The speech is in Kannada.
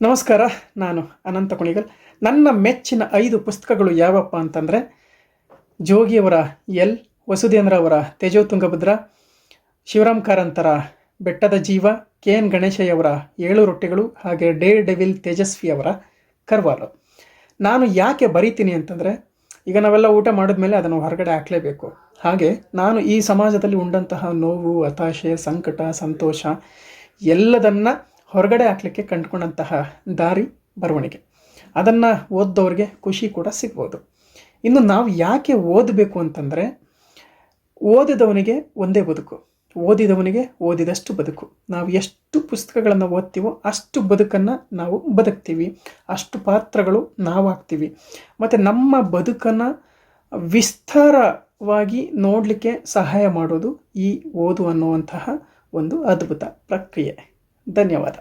ನಮಸ್ಕಾರ, ನಾನು ಅನಂತ ಕುಣಿಗಲ್. ನನ್ನ ಮೆಚ್ಚಿನ ಐದು ಪುಸ್ತಕಗಳು ಯಾವಪ್ಪ ಅಂತಂದರೆ, ಜೋಗಿಯವರ ಎಲ್ ವಸುಧೇಂದ್ರ ಅವರ ತೇಜೋ ತುಂಗಭದ್ರ, ಶಿವರಾಮ್ ಕಾರಂತರ ಬೆಟ್ಟದ ಜೀವ, ಕೆ ಎನ್ ಗಣೇಶಯ್ಯವರ ಏಳು ರೊಟ್ಟಿಗಳು, ಹಾಗೆ ಡೇ ಡೆವಿಲ್ ತೇಜಸ್ವಿ ಅವರ ಕರ್ವಾಲು. ನಾನು ಯಾಕೆ ಬರೀತೀನಿ ಅಂತಂದರೆ, ಈಗ ನಾವೆಲ್ಲ ಊಟ ಮಾಡಿದ್ಮೇಲೆ ಅದನ್ನು ಹೊರಗಡೆ ಹಾಕಲೇಬೇಕು. ಹಾಗೆ ನಾನು ಈ ಸಮಾಜದಲ್ಲಿ ಉಂಡಂತಹ ನೋವು, ಹತಾಶೆ, ಸಂಕಟ, ಸಂತೋಷ, ಎಲ್ಲದನ್ನು ಹೊರಗಡೆ ಹಾಕ್ಲಿಕ್ಕೆ ಕಂಡುಕೊಂಡಂತಹ ದಾರಿ ಬರವಣಿಗೆ. ಅದನ್ನು ಓದ್ದವ್ರಿಗೆ ಖುಷಿ ಕೂಡ ಸಿಗ್ಬೋದು. ಇನ್ನು ನಾವು ಯಾಕೆ ಓದಬೇಕು ಅಂತಂದರೆ, ಓದಿದವನಿಗೆ ಒಂದೇ ಬದುಕು, ಓದಿದವನಿಗೆ ಓದಿದಷ್ಟು ಬದುಕು. ನಾವು ಎಷ್ಟು ಪುಸ್ತಕಗಳನ್ನು ಓದ್ತೀವೋ ಅಷ್ಟು ಬದುಕನ್ನು ನಾವು ಬದುಕ್ತೀವಿ, ಅಷ್ಟು ಪಾತ್ರಗಳು ನಾವಾಗ್ತೀವಿ ಮತ್ತು ನಮ್ಮ ಬದುಕನ್ನು ವಿಸ್ತಾರವಾಗಿ ನೋಡಲಿಕ್ಕೆ ಸಹಾಯ ಮಾಡೋದು ಈ ಓದು ಅನ್ನುವಂತಹ ಒಂದು ಅದ್ಭುತ ಪ್ರಕ್ರಿಯೆ. ಧನ್ಯವಾದ